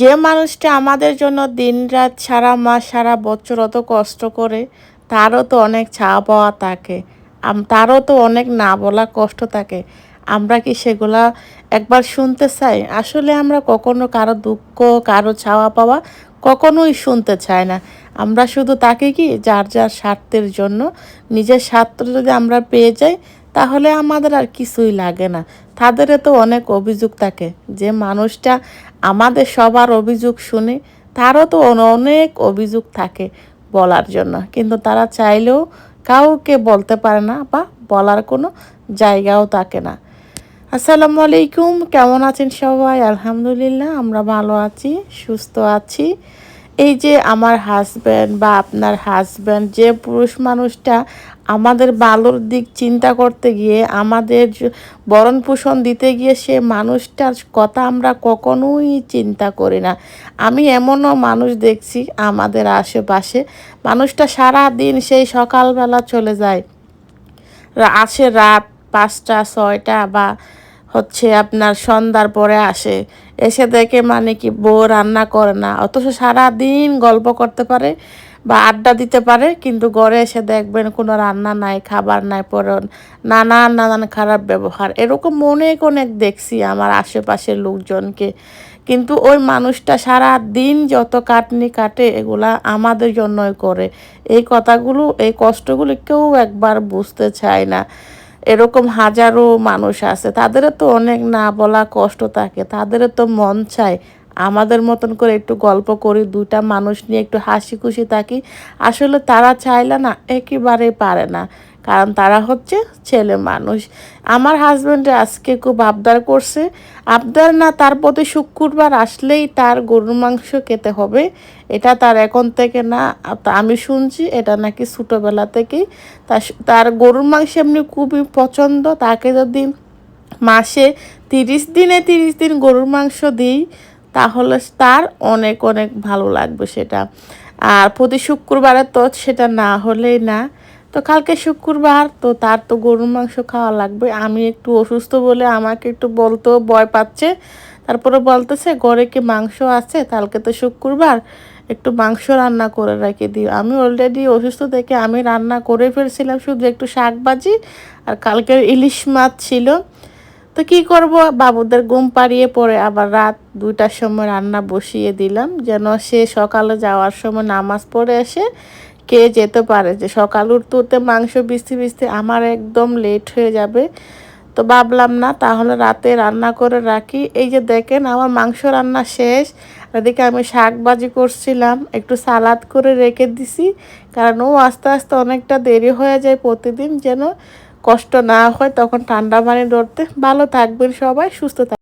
যে মানুষটা আমাদের জন্য দিনরাত, সারা মাস, সারা বছর অত কষ্ট করে, তারও তো অনেক ছাওয়া পাওয়া থাকে। তারও তো অনেক না বলা কষ্ট থাকে। আমরা কি সেগুলা একবার শুনতে চাই? আসলে আমরা কখনো কারও দুঃখ, কারও ছাওয়া পাওয়া কখনোই শুনতে চাই না। আমরা শুধু তাকে কি, যার যার স্বার্থের জন্য, নিজের স্বার্থ যদি আমরা পেয়ে যাই, তাহলে আমাদের আর কিছুই লাগে না। তাদেরও তো অনেক অভিযোগ থাকে যে, মানুষটা আমাদের সবার অভিযোগ শুনে তারও তো অনেক অভিযোগ থাকে বলার জন্য। কিন্তু তারা চাইলেও কাউকে বলতে পারে না বা বলার কোনো জায়গাও থাকে না। আসসালামু আলাইকুম, কেমন আছেন সবাই? আলহামদুলিল্লাহ, আমরা ভালো আছি, সুস্থ আছি। এই যে আমার হাজব্যান্ড বা আপনার হাজব্যান্ড যে পুরুষ মানুষটা আমাদের ভালোর দিক চিন্তা করতে গিয়ে, আমাদের বরণ পোষণ দিতে গিয়ে সে মানুষটার কথা আমরা কখনোই চিন্তা করি না। আমি এমনও মানুষ দেখছি আমাদের আশেপাশে। মানুষটা সারা দিন সেই সকালবেলা চলে যায়। আসে রাত পাঁচটা, ছয়টা বা হচ্ছে আপনার সন্ধ্যার পরে আসে। এসে দেখে মানে কি বউ রান্না করে না। অথচ সারা দিন গল্প করতে পারে বা আড্ডা দিতে পারে, কিন্তু ঘরে এসে দেখবেন কোনো রান্না নাই, খাবার নাই পরে নানান নানান খারাপ ব্যবহার। এরকম অনেক অনেক দেখছি আমার আশেপাশের লোকজনকে। কিন্তু ওই মানুষটা সারা দিন যত কাটনি কাটে এগুলা আমাদের জন্যই করে। এই কথাগুলো, এই কষ্টগুলো কেউ একবার বুঝতে চায় না। এরকম হাজারো মানুষ আছে, তাদেরও তো অনেক না বলা কষ্ট থাকে, তাদেরও তো মন চায়। আমাদের মতন করে একটু গল্প করি দুটা মানুষ নিয়ে একটু হাসি খুশি থাকি। আসলে তারা চাইলে না, একেবারে পারে না। কারণ তারা হচ্ছে ছেলে মানুষ। আমার হাজব্যান্ডে আজকে খুব আবদার করছে। আবদার না, তার প্রতি শুক্রবার আসলেই তার গরুর মাংস খেতে হবে। এটা তার এখন থেকে না আমি শুনছি এটা নাকি ছোটোবেলা থেকেই। তার গরুর মাংস এমনি খুবই পছন্দ। তাকে যদি মাসে তিরিশ দিনে তিরিশ দিন গরুর মাংস দিই, তাহলে তার অনেক অনেক ভালো লাগবে সেটা। আর প্রতি শুক্রবারে তো সেটা না হলেই না। তো কালকে শুক্রবার, তো তার তো গরুর মাংস খাওয়া লাগবে। আমি একটু অসুস্থ বলে আমাকে একটু বলতেও ভয় পাচ্ছে। তারপরে বলতেছে, ঘরে কি মাংস আছে? কালকে তো শুক্রবার, একটু মাংস রান্না করে রেখে দিও। আমি অলরেডি অসুস্থ থেকে আমি রান্না করে ফেলছিলাম, শুধু একটু শাক ভাজি আর কালকের ইলিশ মাছ ছিল। তো কি করব? বাবুদের ঘুম পাড়িয়ে পরে আবার রাত দুইটার সময় রান্না বসিয়ে দিলাম, যেন সে সকালে যাওয়ার সময় নামাজ পড়ে এসে কে যেতে পারে যে সকাল উঠতে উঠতে মাংস বিস্তি বিস্তি আমার একদম লেট হয়ে যাবে। তো ভাবলাম না, তাহলে রাতে রান্না করে রাখি। এই যে দেখেন আমার মাংস রান্না শেষ এদিকে আমি শাক ভাজি করছিলাম, একটু সালাদ করে রেখে দিছি, কারণ ও আস্তে আস্তে অনেকটা দেরি হয়ে যায় প্রতিদিন যেন কষ্ট না হয় তখন ঠান্ডা পানি ধরতে। ভালো থাকবেন সবাই, সুস্থ থাকবেন